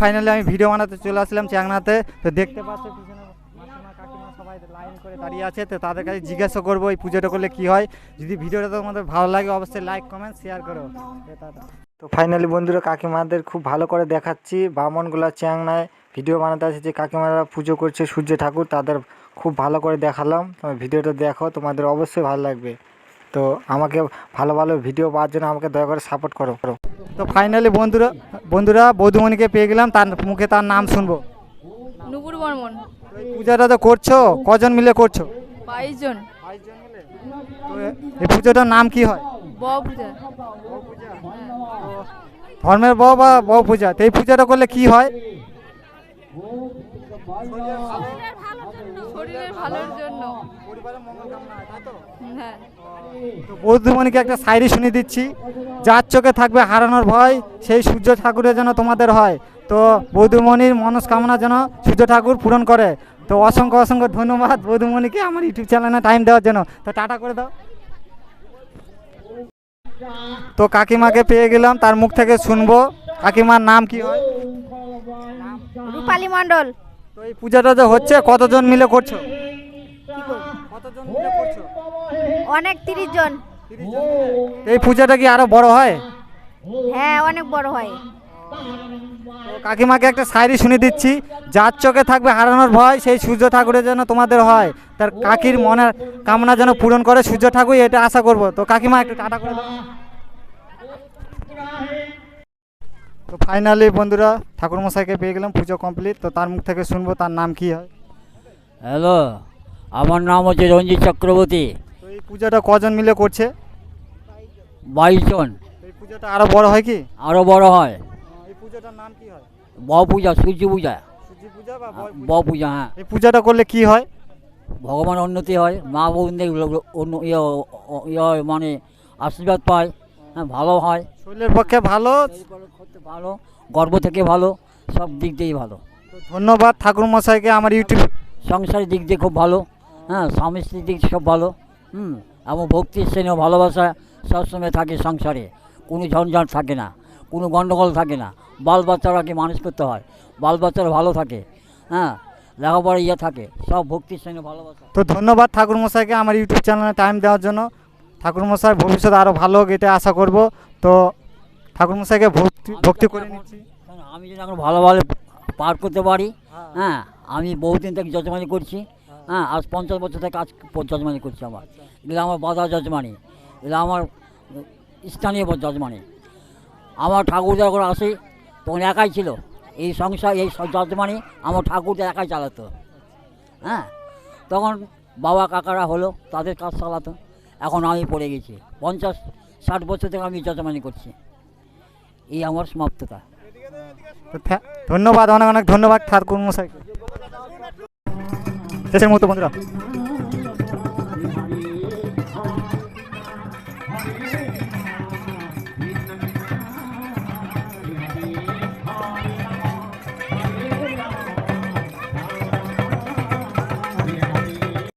Finally আমি video বানাতে চলে আসলাম চ্যাংনাতে। তো দেখতে পাচ্ছ পিছনে মাসিমা কাকিমা সবাই লাইন করে দাঁড়িয়ে আছে। তো তাদের কাছে জিজ্ঞাসা করব এই পুজোটা করলে কি হয়। যদি ভিডিওটা তোমাদের ভালো লাগে অবশ্যই লাইক কমেন্ট শেয়ার করো। তো ফাইনালি বন্ধুরা কাকিমাদের খুব ভালো করে দেখাচ্ছি। বামনগুলা চ্যাংনায় ভিডিও বানাতে আছে যে কাকিমারা পুজো করছে সূর্য ঠাকুর তাদের খুব ভালো করে দেখালাম। তোমার ভিডিওটা দেখো তোমাদের অবশ্যই ভালো লাগবে। তো আমাকে ভালো ভালো ভিডিও পাওয়ার জন্য আমাকে দয়া করে সাপোর্ট করো। করো তো ফাইনালি বন্ধুরা বন্ধুরা বৌধুমণিকে পেয়ে গেলাম তার মুখে তার নাম শুনব। নুপুর বর্মন। পূজাটা তো করছ কজন মিলে করছ? বাইশ জন। এই পুজোটার নাম কি হয়? ধর্মের বউ বা বউ পূজা তো এই পূজাটা করলে কি হয়? হ্যাঁ। বৌদ্ধমণিকে একটা শায়রি শুনিয়ে দিচ্ছি। যার চোখে থাকবে হারানোর ভয় সেই সূর্য ঠাকুরের যেন তোমাদের হয়। তো বৌদ্ধমণির মনস্কামনা যেন সূর্য ঠাকুর পূরণ করে। তো অসংখ্য অসংখ্য ধন্যবাদ বৌদ্ধমণিকে আমার ইউটিউব চ্যানেলে টাইম দেওয়ার জন্য। তো টাটা করে দাও। তো কাকিমাকে পেয়ে গেলাম তার মুখ থেকে শুনব। কাকিমার নাম কি হয়? রূপালী মণ্ডল। তো এই পূজাটা যে হচ্ছে কতজন মিলে করছ? কতজন মিলে করছ? অনেক তিরিশ জন। এই পূজাটা কি আরও বড় হয়? হ্যাঁ অনেক বড় হয়। তো কাকিমাকে একটা শায়রি শুনে দিচ্ছি। যার চোখে থাকবে হারানোর ভয় সেই সূর্য ঠাকুরের যেন তোমাদের হয়। তার কাকির মনের কামনা যেন পূরণ করে সূর্য ঠাকুর এটা আশা করব। তো কাকিমা একটু টাটা করে তো ফাইনালি বন্ধুরা ঠাকুর মশাইকে পেয়ে গেলাম পুজো কমপ্লিট তো তার মুখ থেকে শুনব তার নাম কি হয়। হ্যালো আমার নাম হচ্ছে রঞ্জিত চক্রবর্তী। পূজাটা কজন মিলে করছে? বাইশ জন এই পূজাটা আরও বড় হয় কি? আরও বড় হয়। এই পূজাটার নাম কি হয়? ব পূজা সূর্য পূজা। সূর্য পূজা বা ব পূজা? হ্যাঁ। এই পূজাটা করলে কি হয়? ভগবান উন্নতি হয় মা বোনদের অন্য ইয়ে ইয়ে হয়, মানে আশীর্বাদ পায় হ্যাঁ ভালো হয়। শরীরের পক্ষে ভালো? ভালো গর্ব থেকে ভালো সব দিক দিয়েই ভালো। ধন্যবাদ ঠাকুর মশাইকে আমার ইউটিউব সংসারের দিক দিয়ে খুব ভালো হ্যাঁ স্বামী স্ত্রীর দিক সব ভালো। হুম এবং ভক্তির স্নেহ ভালোবাসা সবসময় থাকে সংসারে। কোনো ঝঞ্ঝাট থাকে না কোনো গণ্ডগোল থাকে না। বাল বাচ্চারাকে মানুষ করতে হয়? বাল বাচ্চারা ভালো থাকে হ্যাঁ লেখাপড়া ইয়ে থাকে সব ভক্তির স্নেহ ভালোবাসা। তো ধন্যবাদ ঠাকুর মশাইকে আমার ইউটিউব চ্যানেলে টাইম দেওয়ার জন্য। ঠাকুর মশাই ভবিষ্যতে আরও ভালো হোক এটা আশা করব। তো ঠাকুর মশাইকে ভক্তি ভক্তি করে নিচ্ছি। আমি যদি এখন ভালো ভালো পার করতে পারি হ্যাঁ। আমি বহুদিন থেকে যজমানি করছি। হ্যাঁ আজ পঞ্চাশ বছর থেকে আজ যজমানি করছি আমার। এগুলো আমার বাধা যজমানি এগুলো আমার স্থানীয় যজমানি আমার ঠাকুর যখন আসে, তখন একাই ছিল। এই সংসার, এই যজমানি আমার ঠাকুরটা একাই চালাতো। হ্যাঁ তখন বাবা কাকারা হলো, তাদের কাজ চালাতো। এখন আমি পড়ে গেছি। পঞ্চাশ, ষাট বছর থেকে আমি যজমানি করছি। এই আমার সমাপ্ততা। ধন্যবাদ, অনেক অনেক ধন্যবাদ ঠাকুর মশাইকে শেষের মতো বন্ধুরা